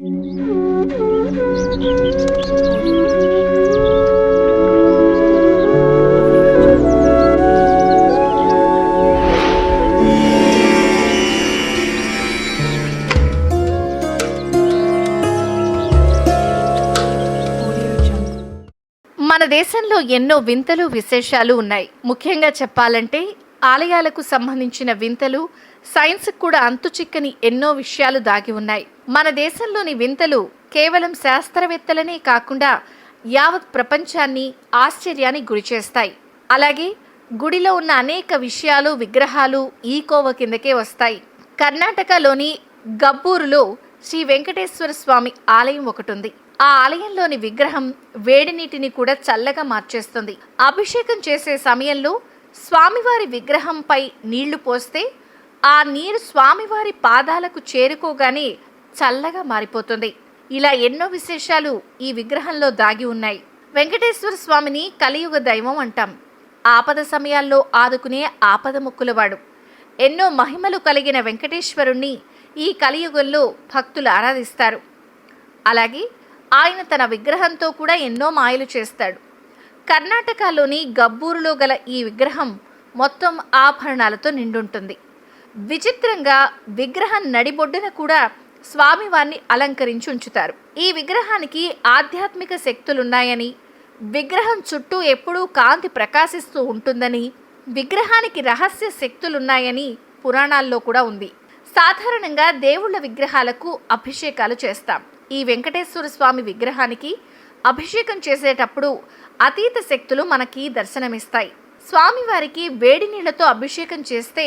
మన దేశంలో ఎన్నో వింతలు విశేషాలు ఉన్నాయి. ముఖ్యంగా చెప్పాలంటే ఆలయాలకు సంబంధించిన వింతలు సైన్స్కు కూడా అంతుచిక్కని ఎన్నో విషయాలు దాగి ఉన్నాయి. మన దేశంలోని వింతలు కేవలం శాస్త్రవేత్తలనే కాకుండా యావత్ ప్రపంచాన్ని ఆశ్చర్యానికి గురిచేస్తాయి అలాగే గుడిలో ఉన్న అనేక విషయాలు విగ్రహాలు ఈ కోవ కిందకే వస్తాయి. కర్ణాటకలోని గబ్బూరులో శ్రీ వెంకటేశ్వర స్వామి ఆలయం ఒకటి ఉంది ఆ ఆలయంలోని విగ్రహం వేడి నీటిని కూడా చల్లగా మార్చేస్తుంది. అభిషేకం చేసే సమయంలో స్వామివారి విగ్రహంపై నీళ్ళు పోస్తే ఆ నీరు స్వామివారి పాదాలకు చేరుకోగానే చల్లగా మారిపోతుంది. ఇలా ఎన్నో విశేషాలు ఈ విగ్రహంలో దాగి ఉన్నాయి. వెంకటేశ్వర స్వామిని కలియుగ దైవం అంటాం. ఆపద సమయాల్లో ఆదుకునే ఆపద ముక్కులవాడు. ఎన్నో మహిమలు కలిగిన వెంకటేశ్వరుణ్ణి ఈ కలియుగంలో భక్తులు ఆరాధిస్తారు. అలాగే ఆయన తన విగ్రహంతో కూడా ఎన్నో మాయలు చేస్తాడు. కర్ణాటకలోని గబ్బూరులో గల ఈ విగ్రహం మొత్తం ఆభరణాలతో నిండుంటుంది. విచిత్రంగా విగ్రహం నడిబొడ్డున కూడా స్వామివారిని అలంకరించి ఉంచుతారు. ఈ విగ్రహానికి ఆధ్యాత్మిక శక్తులున్నాయని విగ్రహం చుట్టూ ఎప్పుడూ కాంతి ప్రకాశిస్తూ ఉంటుందని విగ్రహానికి రహస్య శక్తులున్నాయని పురాణాల్లో కూడా ఉంది. సాధారణంగా దేవుళ్ళ విగ్రహాలకు అభిషేకాలు చేస్తాం. ఈ వెంకటేశ్వర స్వామి విగ్రహానికి అభిషేకం చేసేటప్పుడు అతీత శక్తులు మనకి దర్శనమిస్తాయి. స్వామివారికి వేడి నీళ్ళతో అభిషేకం చేస్తే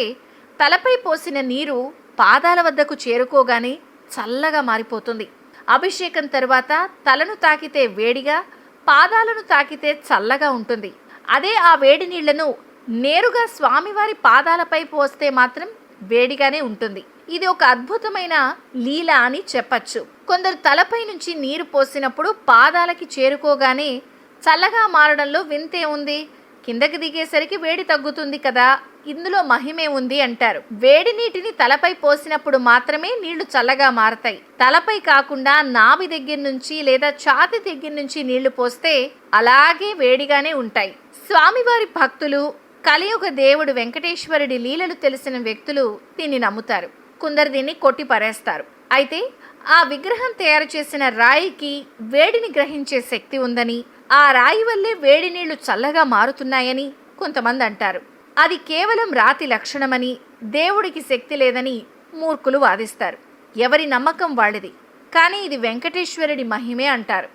తలపై పోసిన నీరు పాదాల వద్దకు చేరుకోగానే చల్లగా మారిపోతుంది. అభిషేకం తరువాత తలను తాకితే వేడిగా పాదాలను తాకితే చల్లగా ఉంటుంది. అదే ఆ వేడి నీళ్ళను నేరుగా స్వామివారి పాదాలపై పోస్తే మాత్రం వేడిగానే ఉంటుంది. ఇది ఒక అద్భుతమైన లీల అని చెప్పచ్చు. కొందరు తలపై నుంచి నీరు పోసినప్పుడు పాదాలకి చేరుకోగానే చల్లగా మారడంలో వింతే ఉంది. కిందకి దిగేసరికి వేడి తగ్గుతుంది కదా ఇందులో మహిమే ఉంది అంటారు. వేడి నీటిని తలపై పోసినప్పుడు మాత్రమే నీళ్ళు చల్లగా మారతాయి. తలపై కాకుండా నాభి దగ్గర నుంచి లేదా ఛాతి దగ్గర నుంచి నీళ్ళు పోస్తే అలాగే వేడిగానే ఉంటాయి. స్వామివారి భక్తులు కలియుగ దేవుడు వెంకటేశ్వరుడి లీలలు తెలిసిన వ్యక్తులు దీన్ని నమ్ముతారు. కొందరు దీన్ని కొట్టి పరేస్తారు. అయితే ఆ విగ్రహం తయారు చేసిన రాయికి వేడిని గ్రహించే శక్తి ఉందని ఆ రాయి వల్లే వేడి నీళ్ళు చల్లగా మారుతున్నాయని కొంతమంది అంటారు. అది కేవలం రాతి లక్షణమని దేవుడికి శక్తి లేదని మూర్ఖులు వాదిస్తారు. ఎవరి నమ్మకం వాళ్ళది. కానీ ఇది వెంకటేశ్వరుడి మహిమే అంటారు.